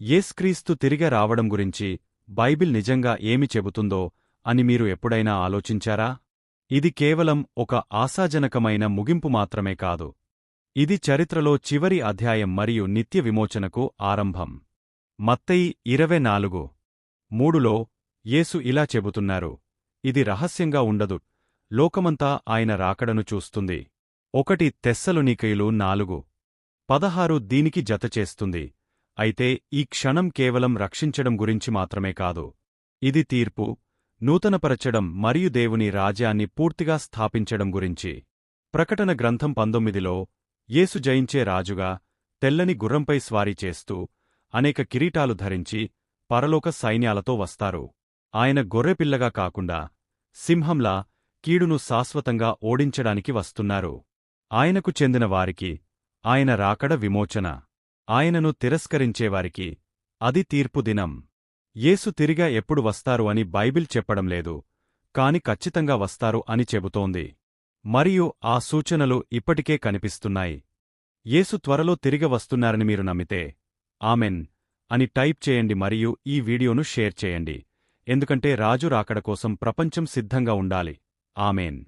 యేస్క్రీస్తు తిరిగి రావడం గురించి బైబిల్ నిజంగా ఏమి చెబుతుందో అని మీరు ఎప్పుడైనా ఆలోచించారా? ఇది కేవలం ఒక ఆశాజనకమైన ముగింపు మాత్రమే కాదు. ఇది చరిత్రలో చివరి అధ్యాయం మరియు నిత్య విమోచనకు ఆరంభం. మత్తయి ఇరవై నాలుగు. మూడులో యేసు ఇలా చెబుతున్నారు. ఇది రహస్యంగా ఉండదు. లోకమంతా ఆయన రాకడను చూస్తుంది. ఒకటి తెస్సలునికయులు నాలుగు. పదహారు దీనికి జతచేస్తుంది. అయితే ఈ క్షణం కేవలం రక్షించడం గురించి మాత్రమే కాదు. ఇది తీర్పు నూతనపరచడం మరియు దేవుని రాజ్యాన్ని పూర్తిగా స్థాపించడం గురించి. ప్రకటన గ్రంథం పంతొమ్మిదిలో యేసు జయించే రాజుగా తెల్లని గుర్రంపై స్వారీ చేస్తూ అనేక కిరీటాలు ధరించి పరలోక సైన్యాలతో వస్తారు. ఆయన గొర్రెపిల్లగా కాకుండా సింహంలా కీడును శాశ్వతంగా ఓడించడానికి వస్తున్నారు. ఆయనకు చెందిన వారికి ఆయన రాకడ విమోచన. ఆయనను తిరస్కరించేవారికి అది తీర్పు దినం. యేసు తిరిగా ఎప్పుడు వస్తారు అని బైబిల్ చెప్పడం లేదు కాని ఖచ్చితంగా వస్తారు అని చెబుతోంది. మరియు ఆ సూచనలు ఇప్పటికే కనిపిస్తున్నాయి. యేసు త్వరలో తిరిగి వస్తున్నారని మీరు నమ్మితే ఆమెన్ అని టైప్ చేయండి మరియు ఈ వీడియోను షేర్ చేయండి ఎందుకంటే రాజు రాకడ కోసం ప్రపంచం సిద్ధంగా ఉండాలి. ఆమెన్.